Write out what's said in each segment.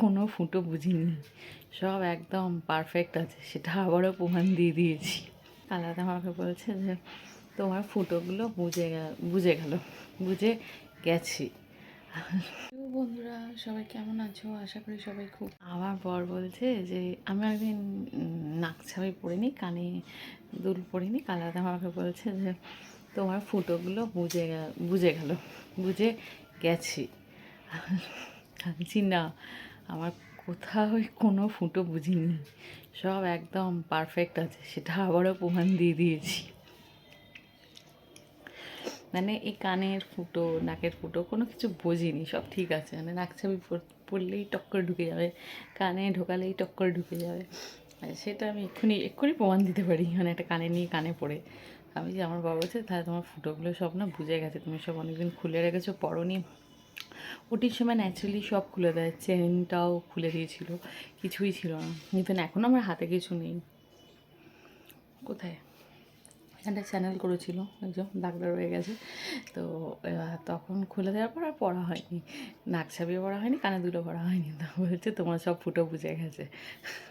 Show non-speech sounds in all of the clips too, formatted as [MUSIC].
কোনো ফুটো বুঝিনি। সব একদম পারফেক্ট আছে সেটা আবারও প্রমাণ দিয়ে দিয়েছি। আলাদা আমাকে বলছে যে তোমার ফুটোগুলো বুঝে গেল বুঝে গেল বুঝে গেছি। বন্ধুরা সবাই কেমন আছো? আশা করি সবাই খুব আমার বর বলছে যে আমি একদিন নাক ছাবি পড়িনি কানে দুল পড়িনি। কালাদা আমাকে বলছে যে তোমার ফুটোগুলো বুঝে গেল বুঝে গেল বুঝে গেছি। ভাবছি না। আমার কোথাও কোনো ফুটো বুঝিনি। সব একদম পারফেক্ট আছে, সেটা আবারও প্রমাণ দিয়ে দিয়েছি। মানে এই কানের ফুটো, নাকের ফুটো কোনো কিছু বোঝিনি, সব ঠিক আছে। মানে নাক ছাবি পরলেই টক্কর ঢুকে যাবে, কানে ঢোকালেই টক্কর ঢুকে যাবে। সেটা আমি এক্ষুনি এক্ষুনি প্রমাণ দিতে পারি মানে একটা কানে নিয়ে কানে পড়ে। আমি যে আমার বাবা বলছে তাহলে তোমার ফুটোগুলো সব না বুঝে গেছে, তুমি সব অনেকদিন খুলে রেখেছো পরনি ওটির সময় ন্যাচারালি সব খুলে দেয় চেনটাও খুলে দিয়েছিল কিছুই ছিল না। কিন্তু এখন আমার হাতে কিছু নেই। কোথায়? একটা চ্যানেল করেছিল একজন ডাক্তার হয়ে গেছে। তো তখন খুলে দেওয়ার পর আর পড়া হয়নি। নাক ছাবিয়ে পড়া হয়নি কানে দুটো পড়া হয়নি। তো বলছে তোমার সব ফুটো বুঝে গেছে।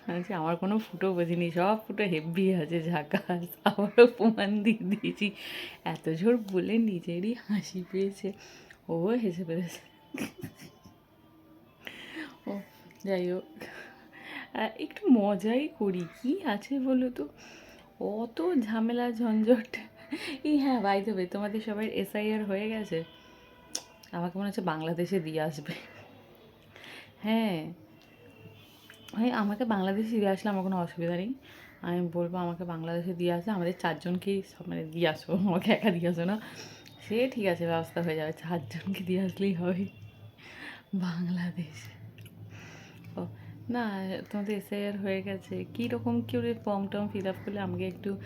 বলছি, আমার কোনো ফুটো বুঝিনি সব ফুটো হেভি আছে ঝাঁকাস আবারও প্রমাণ দিয়ে দিয়েছি। এত জোর বলে নিজেরই হাসি পেয়েছে। ও হেসে পেরেছে [LAUGHS] ও যাই হোক। একটু মজাই করি, কি আছে বলো তো? অত ঝামেলা, ঝঞ্ঝট। এই হ্যাঁ বাই দেবে তোমাদের সবাই এসআইআর হয়ে গেছে? আমাকে মনে হচ্ছে বাংলাদেশে দিয়ে আসবে। হ্যাঁ। হ্যাঁ আমাকে বাংলাদেশে দিয়ে আসলে আমার কোনো অসুবিধা নেই। আমি বলব আমাকে বাংলাদেশে দিয়ে আসলে আমাদের চারজনকেই সব মানে দিয়ে আসো আমাকে একা দিয়ে আসো না। সে ঠিক আছে, ব্যবস্থা হয়ে যাবে। চারজনকে দিয়ে আসলেই হবে বাংলাদেশ। ও, না, তোমাদের এসআইআর হয়ে গেছে। কীরকম কী করে ফর্ম টর্ম ফিল আপ করলে আমাকে একটু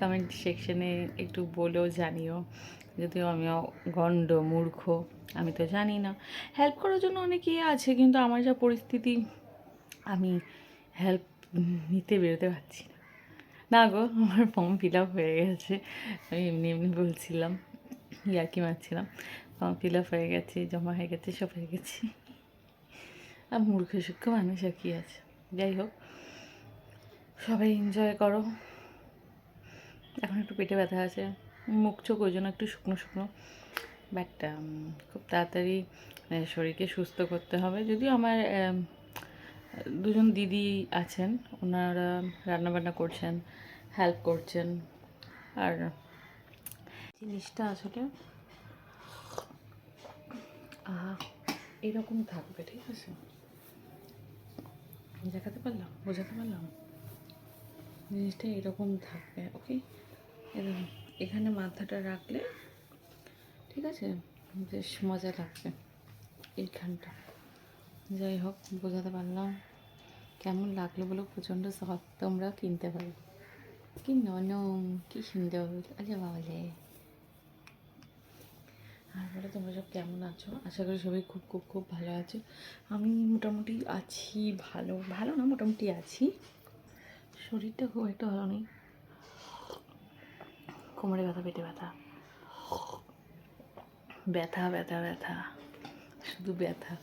কমেন্ট সেকশনে একটু বলেও জানিও। যদিও আমিও গণ্ড মূর্খ, আমি তো জানি না। হেল্প করার জন্য অনেকেই আছে, কিন্তু আমার যা পরিস্থিতি, আমি হেল্প নিতে বেরোতে পারছি না। না গো, আমার ফর্ম ফিল আপ হয়ে গেছে। আমি এমনি এমনি বলছিলাম, ইয়ার্কি মারছিলাম। ফর্ম ফিল আপ হয়ে গেছে, জমা হয়ে গেছে, সব হয়ে গেছে। আর মূর্খ সূক্ষ্ম মানুষ আর কি আছে। যাই হোক, সবাই এনজয় করো। এখন একটু পেটে ব্যথা আছে। মুখ চোখ ওই জন্য একটু শুকনো শুকনো। বাট খুব তাড়াতাড়ি মানে শরীরকে সুস্থ করতে হবে। যদিও আমার দুজন দিদি আছেন, ওনারা রান্নাবান্না করছেন হেল্প করছেন। আর জিনিসটা আসলে এরকম থাকবে, ঠিক আছে? দেখাতে পারলাম? বোঝাতে পারলাম? জিনিসটা এরকম থাকবে ওকে এরকম এখানে মাথাটা রাখলে, ঠিক আছে? বেশ মজা লাগবে এইখানটা। যাই হোক, বোঝাতে পারলাম। কেমন লাগল বলো? প্রচণ্ড সফট তোমরা কিনতে পারো। কি ননম কি সুন্দর। আরে বাবালে আর তোমরা সব কেমন আছো? আশা করি সবাই খুব খুব খুব ভালো আছো। আমি মোটামুটি আছি ভালো ভালো না, মোটামুটি আছি। শরীরটা খুব একটা ভালো নেই। কোমরে ব্যথা, পেটে ব্যথা। ব্যথা ব্যথা ব্যথা। শুধু ব্যথা।